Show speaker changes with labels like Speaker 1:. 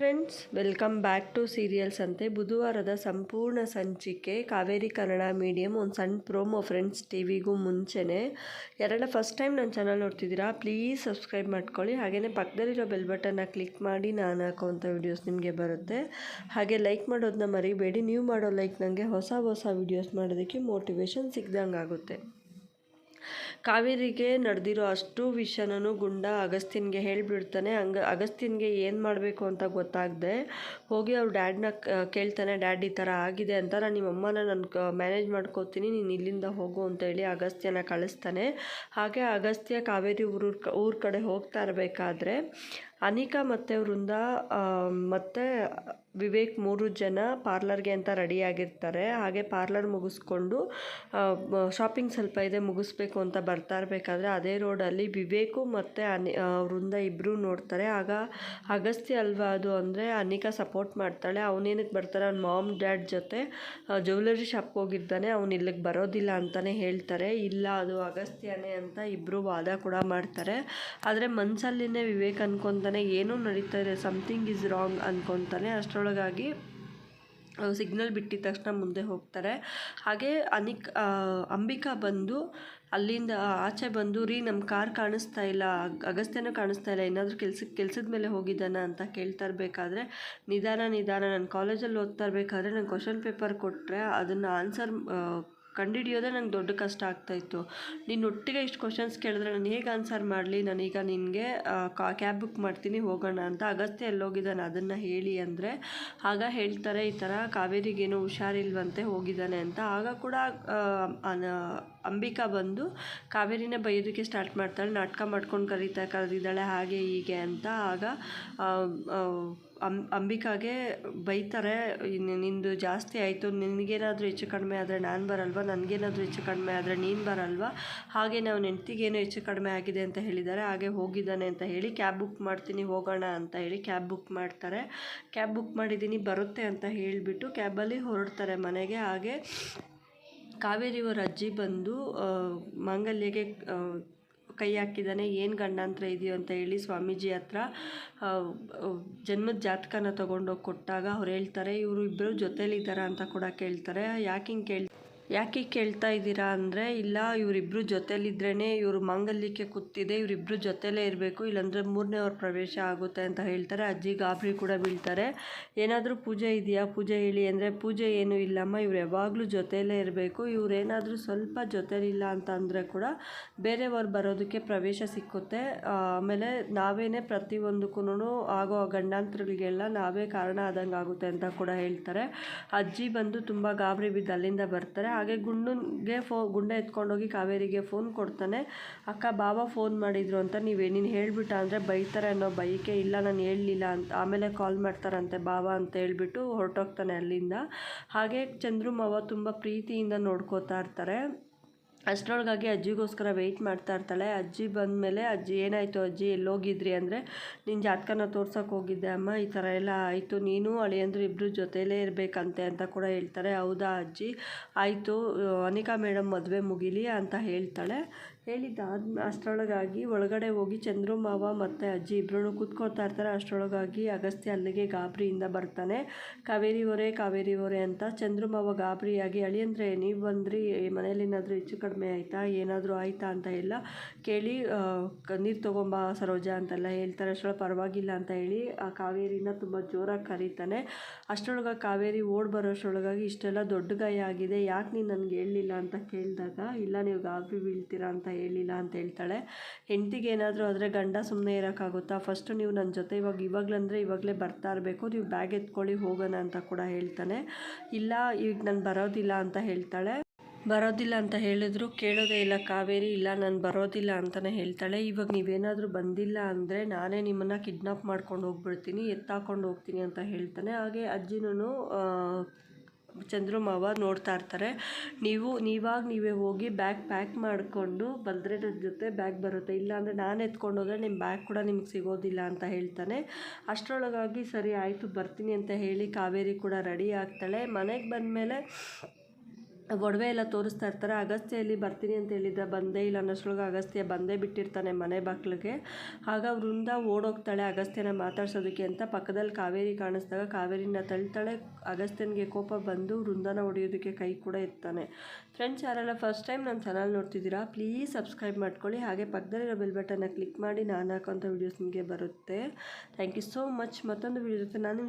Speaker 1: Friends welcome back to serials ಅಂತೆ ಬುಧವಾರದ ಸಂಪೂರ್ಣ ಸಂಚಿಕೆ ಕಾವೇರಿ ಕನ್ನಡ ಮೀಡಿಯಂ ಒಂದು ಸಣ್ಣ ಪ್ರೋಮೋ ಫ್ರೆಂಡ್ಸ್ ಟಿ ವಿಗೂ ಮುಂಚೆನೇ. ಎರಡ ಫಸ್ಟ್ ಟೈಮ್ ನನ್ನ ಚಾನಲ್ ನೋಡ್ತಿದ್ದೀರಾ ಪ್ಲೀಸ್ ಸಬ್ಸ್ಕ್ರೈಬ್ ಮಾಡ್ಕೊಳ್ಳಿ. ಹಾಗೆಯೇ ಪಕ್ಕದಲ್ಲಿರೋ ಬೆಲ್ ಬಟನ್ನ ಕ್ಲಿಕ್ ಮಾಡಿ ನಾನು ಹಾಕೋವಂಥ ವೀಡಿಯೋಸ್ ನಿಮಗೆ ಬರುತ್ತೆ. ಹಾಗೆ ಲೈಕ್ ಮಾಡೋದನ್ನ ಮರಿಬೇಡಿ. ನೀವು ಮಾಡೋ ಲೈಕ್ ನನಗೆ ಹೊಸ ಹೊಸ ವೀಡಿಯೋಸ್ ಮಾಡೋದಕ್ಕೆ ಮೋಟಿವೇಶನ್ ಸಿಗ್ದಂಗೆ ಆಗುತ್ತೆ ಕಾವೇರಿಗೆ ನಡೆದಿರೋ ಅಷ್ಟು ವಿಷಯನೂ ಗುಂಡ ಅಗಸ್ತಿನ್ಗೆ ಹೇಳಿಬಿಡ್ತಾನೆ. ಹಂಗ ಅಗಸ್ತಿನ್ಗೆ ಏನು ಮಾಡಬೇಕು ಅಂತ ಗೊತ್ತಾಗದೆ ಹೋಗಿ ಅವ್ರ ಡ್ಯಾಡ್ನ ಕೇಳ್ತಾನೆ, ಡ್ಯಾಡ್, ಈ ಥರ ಆಗಿದೆ ಅಂತ ನಾನು ನಿಮ್ಮ ಅಮ್ಮನ ನಾನು ಮ್ಯಾನೇಜ್ ಮಾಡ್ಕೋತೀನಿ, ನೀನು ಇಲ್ಲಿಂದ ಹೋಗು ಅಂತೇಳಿ ಅಗಸ್ತ್ಯನ ಕಳಿಸ್ತಾನೆ. ಹಾಗೆ ಅಗಸ್ತ್ಯ ಕಾವೇರಿ ಊರು ಊರ ಕಡೆ ಹೋಗ್ತಾ ಇರಬೇಕಾದ್ರೆ ಅನಿಕಾ ಮತ್ತು ವೃಂದ ಮತ್ತು ವಿವೇಕ್ ಮೂರು ಜನ ಪಾರ್ಲರ್ಗೆ ಅಂತ ರೆಡಿಯಾಗಿರ್ತಾರೆ ಹಾಗೆ ಪಾರ್ಲರ್ ಮುಗಿಸ್ಕೊಂಡು ಶಾಪಿಂಗ್ ಸ್ವಲ್ಪ ಇದೆ, ಮುಗಿಸ್ಬೇಕು ಅಂತ ಬರ್ತಾ ಇರಬೇಕಾದ್ರೆ ಅದೇ ರೋಡಲ್ಲಿ ವಿವೇಕು ಮತ್ತು ಅನಿ ವೃಂದ ಇಬ್ಬರೂ ನೋಡ್ತಾರೆ. ಆಗ ಅಗಸ್ತ್ಯ ಅಲ್ವಾ ಅದು ಅಂದರೆ ಅನಿಕಾ ಸಪೋರ್ಟ್ ಮಾಡ್ತಾಳೆ. ಅವನೇನಕ್ಕೆ ಬರ್ತಾರೆ ಅವ್ನ ಮಾಮ್ ಡ್ಯಾಡ್ ಜೊತೆ ಜ್ಯುವೆಲರಿ ಶಾಪ್ಗೆ ಹೋಗಿದ್ದಾನೆ. ಅವ್ನು ಇಲ್ಲಿಗೆ ಬರೋದಿಲ್ಲ ಅಂತಲೇ ಹೇಳ್ತಾರೆ. ಇಲ್ಲ, ಅದು ಅಗಸ್ತ್ಯನೇ ಅಂತ ಇಬ್ಬರು ವಾದ ಕೂಡ ಮಾಡ್ತಾರೆ. ಆದರೆ ಮನ್ಸಲ್ಲಿನೇ ವಿವೇಕ್ ಅನ್ಕೊತಾನೆ ಏನೂ ನಡೀತಾ ಇದೆ ಸಮಥಿಂಗ್ ಈಸ್ ರಾಂಗ್ ಅಂದ್ಕೊತಾನೆ ಅಷ್ಟರೊಳಗಾಗಿ ಸಿಗ್ನಲ್ ಬಿಟ್ಟಿದ ತಕ್ಷಣ ಮುಂದೆ ಹೋಗ್ತಾರೆ. ಹಾಗೆ ಅನಿಕ್ ಅಂಬಿಕಾ ಬಂದು ಅಲ್ಲಿಂದ ಆಚೆ ಬಂದು, ರೀ ನಮ್ಮ ಕಾರ್ ಕಾಣಿಸ್ತಾ ಇಲ್ಲ, ಅಗಸ್ತ್ಯನೂ ಕಾಣಿಸ್ತಾ ಇಲ್ಲ ಏನಾದರೂ ಕೆಲ್ಸಕ್ಕೆ ಕೆಲ್ಸದ ಮೇಲೆ ಹೋಗಿದ್ದಾನ ಅಂತ ಕೇಳ್ತಾ ಇರಬೇಕಾದ್ರೆ, ನಿಧಾನ ನಿಧಾನ, ನಾನು ಕಾಲೇಜಲ್ಲಿ ಓದ್ತಾ ಇರಬೇಕಾದ್ರೆ ನಾನು ಕ್ವಶನ್ ಪೇಪರ್ ಕೊಟ್ಟರೆ ಅದನ್ನು ಆನ್ಸರ್ ಕಂಡುಹಿಡಿಯೋದೇ ನಂಗೆ ದೊಡ್ಡ ಕಷ್ಟ ಆಗ್ತಾಯಿತ್ತು ನೀನು ಒಟ್ಟಿಗೆ ಇಷ್ಟು ಕ್ವಶನ್ಸ್ ಕೇಳಿದ್ರೆ ನಾನು ಹೇಗೆ ಆನ್ಸರ್ ಮಾಡಲಿ? ನಾನೀಗ ನಿನಗೆ ಕ್ಯಾಬ್ ಬುಕ್ ಮಾಡ್ತೀನಿ, ಹೋಗೋಣ ಅಂತ ಅಗತ್ಯ ಎಲ್ಲೋಗಿದ್ದಾನೆ ಅದನ್ನು ಹೇಳಿ ಅಂದರೆ, ಆಗ ಹೇಳ್ತಾರೆ, ಈ ಥರ ಕಾವೇರಿಗೇನೋ ಹುಷಾರಿಲ್ವಂತೆ ಹೋಗಿದ್ದಾನೆ ಅಂತ. ಆಗ ಕೂಡ ಅಂಬಿಕಾ ಬಂದು ಕಾವೇರಿನೇ ಬೈಯೋದಕ್ಕೆ ಸ್ಟಾರ್ಟ್ ಮಾಡ್ತಾಳೆ. ನಾಟಕ ಮಾಡ್ಕೊಂಡು ಕರೀತಾ, ಕರೆದಿದ್ದಾಳೆ ಹಾಗೆ ಹೀಗೆ ಅಂತ. ಆಗ ಅಂ, ಅಂಬಿಕಾಗೆ ಬೈತಾರೆ ನಿಂದು ಜಾಸ್ತಿ ಆಯಿತು, ನಿನಗೇನಾದರೂ ಹೆಚ್ಚು ಕಡಿಮೆ ಆದರೆ ನಾನು ಬರಲ್ವ? ನನಗೇನಾದರೂ ಹೆಚ್ಚು ಕಡಿಮೆ ಆದರೆ ನೀನು ಬರಲ್ವ? ಹಾಗೆ ನಾವು ಹೆಂಡ್ತಿಗೇನೋ ಹೆಚ್ಚು ಕಡಿಮೆ ಆಗಿದೆ ಅಂತ ಹೇಳಿದ್ದಾರೆ. ಹಾಗೆ ಹೋಗಿದ್ದಾನೆ ಅಂತ ಹೇಳಿ ಕ್ಯಾಬ್ ಬುಕ್ ಮಾಡ್ತೀನಿ, ಹೋಗೋಣ ಅಂತ ಹೇಳಿ ಕ್ಯಾಬ್ ಬುಕ್ ಮಾಡ್ತಾರೆ. ಕ್ಯಾಬ್ ಬುಕ್ ಮಾಡಿದ್ದೀನಿ, ಬರುತ್ತೆ ಅಂತ ಹೇಳಿಬಿಟ್ಟು ಕ್ಯಾಬಲ್ಲಿ ಹೊರಡ್ತಾರೆ ಮನೆಗೆ. ಹಾಗೆ ಕಾವೇರಿಯವರ ಅಜ್ಜಿ ಬಂದು ಮಾಂಗಲ್ಯಗೆ ಕೈ ಹಾಕಿದ್ದಾನೆ, ಏನು ಗಂಡಾಂತರ ಇದೆಯೋ ಅಂತ ಹೇಳಿ ಸ್ವಾಮೀಜಿ ಹತ್ರ ಜನ್ಮದ ಜಾತಕನ ತೊಗೊಂಡೋಗಿ ಕೊಟ್ಟಾಗ ಅವ್ರು ಹೇಳ್ತಾರೆ, ಇವರು ಇಬ್ಬರು ಜೊತೇಲಿದ್ದಾರಾ ಅಂತ ಕೂಡ ಕೇಳ್ತಾರೆ. ಯಾಕೆ ಹಿಂಗೆ ಕೇಳಿ ಯಾಕೆ ಕೇಳ್ತಾ ಇದ್ದೀರಾ ಅಂದರೆ, ಇಲ್ಲ ಇವರಿಬ್ಬರು ಜೊತೇಲಿದ್ರೇ ಇವರು ಮಾಂಗಲ್ಯಕ್ಕೆ ಕೂತಿದೆ ಇವರಿಬ್ಬರು ಜೊತೆಲೇ ಇರಬೇಕು, ಇಲ್ಲಾಂದರೆ ಮೂರನೇ ಅವ್ರ ಪ್ರವೇಶ ಆಗುತ್ತೆ ಅಂತ ಹೇಳ್ತಾರೆ. ಅಜ್ಜಿ ಗಾಬರಿ ಕೂಡ ಬೀಳ್ತಾರೆ. ಏನಾದರೂ ಪೂಜೆ ಇದೆಯಾ? ಪೂಜೆ ಹೇಳಿ ಅಂದರೆ, ಪೂಜೆ ಏನೂ ಇಲ್ಲಮ್ಮ, ಇವ್ರು ಯಾವಾಗಲೂ ಜೊತೆಯಲ್ಲೇ ಇರಬೇಕು ಇವರೇನಾದರೂ ಸ್ವಲ್ಪ ಜೊತೆಲಿಲ್ಲ ಅಂತ ಅಂದರೆ ಕೂಡ ಬೇರೆಯವ್ರು ಬರೋದಕ್ಕೆ ಪ್ರವೇಶ ಸಿಕ್ಕುತ್ತೆ. ಆಮೇಲೆ ನಾವೇನೇ ಪ್ರತಿಯೊಂದಕ್ಕೂ ಆಗೋ ಗಂಡಾಂತರಗಳಿಗೆಲ್ಲ ನಾವೇ ಕಾರಣ ಆದಂಗೆ ಆಗುತ್ತೆ ಅಂತ ಕೂಡ ಹೇಳ್ತಾರೆ. ಅಜ್ಜಿ ಬಂದು ತುಂಬ ಗಾಬರಿ ಬಿದ್ದು ಅಲ್ಲಿಂದ ಬರ್ತಾರೆ. ಹಾಗೆ ಗುಂಡನ್ಗೆ ಫೋ, ಗುಂಡ ಎತ್ಕೊಂಡೋಗಿ ಕಾವೇರಿಗೆ ಫೋನ್ ಕೊಡ್ತಾನೆ. ಅಕ್ಕ ಬಾಬಾ ಫೋನ್ ಮಾಡಿದ್ರು ಅಂತ ನೀವೇ ನೀನು ಹೇಳ್ಬಿಟ್ಟ ಅಂದರೆ ಬೈತಾರೆ ಅನ್ನೋ ಬೈಕೆ ಇಲ್ಲ, ನಾನು ಹೇಳಲಿಲ್ಲ ಅಂತ, ಆಮೇಲೆ ಕಾಲ್ ಮಾಡ್ತಾರಂತೆ ಬಾಬಾ ಅಂತ ಹೇಳಿಬಿಟ್ಟು ಹೊರಟೋಗ್ತಾನೆ ಅಲ್ಲಿಂದ. ಹಾಗೆ ಚಂದ್ರು ಮಾವ ತುಂಬ ಪ್ರೀತಿಯಿಂದ ನೋಡ್ಕೋತಾ ಇರ್ತಾರೆ. ಅಷ್ಟರೊಳಗಾಗಿ ಅಜ್ಜಿಗೋಸ್ಕರ ವೆಯ್ಟ್ ಮಾಡ್ತಾ ಇರ್ತಾಳೆ. ಅಜ್ಜಿ ಬಂದಮೇಲೆ, ಅಜ್ಜಿ, ಏನಾಯಿತು ಅಜ್ಜಿ? ಎಲ್ಲೋಗಿದ್ರಿ ಅಂದರೆ ನಿನ್ನ ಜಾತಕನ ತೋರ್ಸೋಕೆ ಹೋಗಿದ್ದೆ ಅಮ್ಮ. ಈ ಥರ ಎಲ್ಲ ಆಯಿತು. ನೀನು ಅಳಿಯಂದ್ರು ಇಬ್ಬರು ಜೊತೆಯಲ್ಲೇ ಇರಬೇಕಂತೆ ಅಂತ ಕೂಡ ಹೇಳ್ತಾರೆ. ಹೌದಾ ಅಜ್ಜಿ? ಆಯಿತು. ಅನಿಕಾ ಮೇಡಮ್ ಮದುವೆ ಮುಗಿಲಿ ಅಂತ ಹೇಳ್ತಾಳೆ. ಹೇಳಿದ್ದಾದ ಅಷ್ಟರೊಳಗಾಗಿ ಒಳಗಡೆ ಹೋಗಿ ಚಂದ್ರು ಮಾವ ಮತ್ತು ಅಜ್ಜಿ ಇಬ್ಬರೂ ಕೂತ್ಕೊಳ್ತಾ ಇರ್ತಾರೆ. ಅಷ್ಟರೊಳಗಾಗಿ ಅಗಸ್ತ್ಯ ಅಲ್ಲಿಗೆ ಗಾಬರಿಯಿಂದ ಬರ್ತಾನೆ. ಕಾವೇರಿ ಹೊರೆ ಕಾವೇರಿ ಹೊರೆ ಅಂತ ಚಂದ್ರು ಮಾವ ಗಾಬರಿಯಾಗಿ ಅಳಿಯಂದ್ರೆ ನೀವು ಬಂದ್ರಿ ಮನೇಲಿ ಏನಾದರೂ ಹೆಚ್ಚು ಕಡಿಮೆ ಆಯಿತಾ, ಏನಾದರೂ ಆಯಿತಾ ಅಂತ ಎಲ್ಲ ಕೇಳಿ ನೀರು ತೊಗೊಂಬ ಸರೋಜ ಅಂತೆಲ್ಲ ಹೇಳ್ತಾರೆ. ಅಷ್ಟರೊಳಗೆ ಪರವಾಗಿಲ್ಲ ಅಂತ ಹೇಳಿ ಆ ಕಾವೇರಿನ ತುಂಬ ಜೋರಾಗಿ ಕರೀತಾನೆ. ಅಷ್ಟರೊಳಗೆ ಕಾವೇರಿ ಓಡ್ ಬರೋಷ್ಟರೊಳಗಾಗಿ ಇಷ್ಟೆಲ್ಲ ದೊಡ್ಡ ಗಾಯ ಆಗಿದೆ. ಯಾಕೆ ನೀನು ನನಗೆ ಹೇಳಲಿಲ್ಲ ಅಂತ ಕೇಳಿದಾಗ, ಇಲ್ಲ ನೀವು ಗಾಬರಿ ಬೀಳ್ತೀರಾ ಅಂತ ಹೇಳಿಲ್ಲ ಅಂತ ಹೇಳ್ತಾಳೆ. ಹೆಂಡತಿಗೆ ಏನಾದರೂ ಆದರೆ ಗಂಡ ಸುಮ್ಮನೆ ಇರೋಕ್ಕಾಗುತ್ತಾ? ಫಸ್ಟು ನೀವು ನನ್ನ ಜೊತೆ ಇವಾಗ, ಇವಾಗಲಂದರೆ ಇವಾಗಲೇ ಬರ್ತಾ ಇರಬೇಕು. ನೀವು ಬ್ಯಾಗ್ ಎತ್ಕೊಳ್ಳಿ ಹೋಗೋಣ ಅಂತ ಕೂಡ ಹೇಳ್ತಾನೆ. ಇಲ್ಲ, ಈಗ ನಾನು ಬರೋದಿಲ್ಲ ಅಂತ ಹೇಳ್ತಾಳೆ. ಬರೋದಿಲ್ಲ ಅಂತ ಹೇಳಿದ್ರು. ಕೇಳೋದೇ ಇಲ್ಲ, ಕಾವೇರಿ ಇಲ್ಲ, ನಾನು ಬರೋದಿಲ್ಲ ಅಂತಲೇ ಹೇಳ್ತಾಳೆ. ಇವಾಗ ನೀವೇನಾದರೂ ಬಂದಿಲ್ಲ ಅಂದರೆ ನಾನೇ ನಿಮ್ಮನ್ನು ಕಿಡ್ನಾಪ್ ಮಾಡ್ಕೊಂಡು ಹೋಗ್ಬಿಡ್ತೀನಿ, ಎತ್ತಾಕೊಂಡು ಹೋಗ್ತೀನಿ ಅಂತ ಹೇಳ್ತಾನೆ. ಹಾಗೆ ಅಜ್ಜಿನೂ ಚಂದ್ರು ಮಾವ ನೋಡ್ತಾ ಇರ್ತಾರೆ. ನೀವು, ನೀವಾಗ ನೀವೇ ಹೋಗಿ ಬ್ಯಾಗ್ ಪ್ಯಾಕ್ ಮಾಡಿಕೊಂಡು ಬಂದರೆ ನನ್ನ ಜೊತೆ ಬ್ಯಾಗ್ ಬರುತ್ತೆ. ಇಲ್ಲ ಅಂದರೆ ನಾನು ಎತ್ಕೊಂಡು ಹೋದರೆ ನಿಮ್ಮ ಬ್ಯಾಗ್ ಕೂಡ ನಿಮ್ಗೆ ಸಿಗೋದಿಲ್ಲ ಅಂತ ಹೇಳ್ತಾನೆ. ಅಷ್ಟರೊಳಗಾಗಿ ಸರಿ, ಆಯಿತು, ಬರ್ತೀನಿ ಅಂತ ಹೇಳಿ ಕಾವೇರಿ ಕೂಡ ರೆಡಿ ಆಗ್ತಾಳೆ. ಮನೆಗೆ ಬಂದಮೇಲೆ ಒಡವೆ ಎಲ್ಲ ತೋರಿಸ್ತಾ ಇರ್ತಾರೆ. ಅಗಸ್ತ್ಯ ಇಲ್ಲಿ ಬರ್ತೀನಿ ಅಂತ ಹೇಳಿದ್ದ ಬಂದೇ ಇಲ್ಲ. ಅನ್ನೋಷ್ಟೊಳಗೆ ಅಗಸ್ತ್ಯ ಬಂದೇ ಬಿಟ್ಟಿರ್ತಾನೆ ಮನೆ ಬಾಗಿಲಿಗೆ. ಆಗ ವೃಂದ ಓಡೋಗ್ತಾಳೆ ಅಗಸ್ತ್ಯನ ಮಾತಾಡ್ಸೋದಕ್ಕೆ ಅಂತ ಪಕ್ಕದಲ್ಲಿ ಕಾವೇರಿ ಕಾಣಿಸ್ದಾಗ ಕಾವೇರಿನ ತಳ್ತಾಳೆ. ಅಗಸ್ತ್ಯನಿಗೆ ಕೋಪ ಬಂದು ವೃಂದನ ಹೊಡೆಯೋದಕ್ಕೆ ಕೈ ಕೂಡ ಇರ್ತಾನೆ ಫ್ರೆಂಡ್ಸ್ ಯಾರೆಲ್ಲ ಫಸ್ಟ್ ಟೈಮ್ ನನ್ನ ಚಾನಲ್ ನೋಡ್ತಿದ್ದೀರಾ ಪ್ಲೀಸ್ ಸಬ್ಸ್ಕ್ರೈಬ್ ಮಾಡ್ಕೊಳ್ಳಿ. ಹಾಗೆ ಪಕ್ಕದಲ್ಲಿರೋ ಬೆಲ್ ಬಟನ್ನ ಕ್ಲಿಕ್ ಮಾಡಿ ನಾನು ಹಾಕೋಂಥ ವೀಡಿಯೋಸ್ ನಿಮಗೆ ಬರುತ್ತೆ. ಥ್ಯಾಂಕ್ ಯು ಸೋ ಮಚ್ ಮತ್ತೊಂದು ವೀಡಿಯೋ ಜೊತೆ ನಾನು ನಿಮ್ಮ